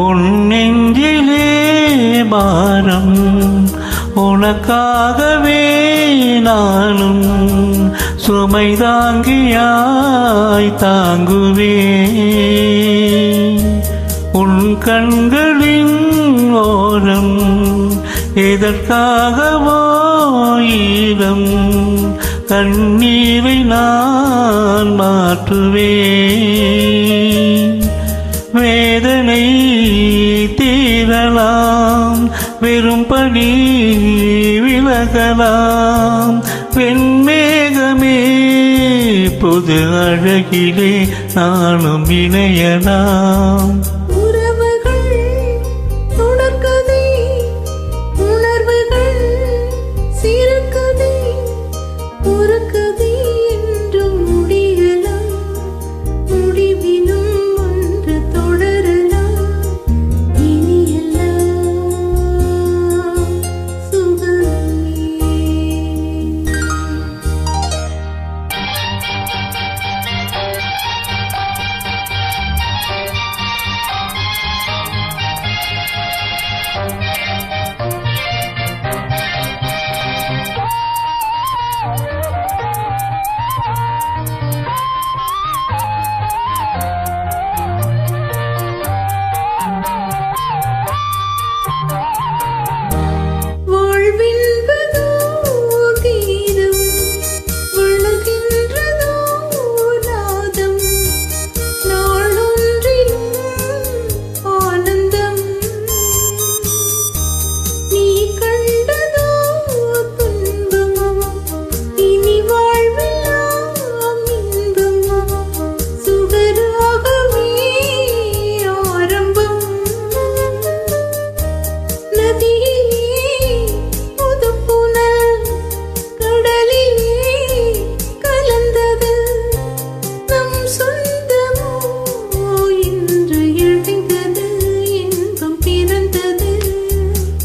உன்னெஞ்சிலே பாரம். உனக்காகவே நானும் சுமை தாங்கியாய் தாங்குவே உன் கண்களின் ஓரம் எதற்காகவோ ஈரம். கண்ணீரை நான் மாற்றுவேன். விலகலாம் வெண்மேகமே புது அழகிலே நானும் இணையலாம்.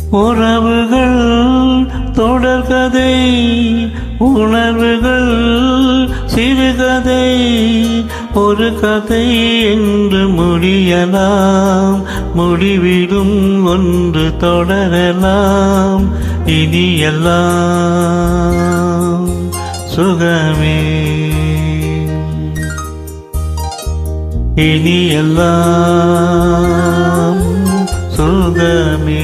உறவுகள் தொடர்கதை உணர்வுகள் சிறுகதை ஒரு கதை என்று முடியலாம் முடிவிடும் ஒன்று தொடரலாம் இனியெல்லாம் சுகமே. இனி எல்லாம் சுகமே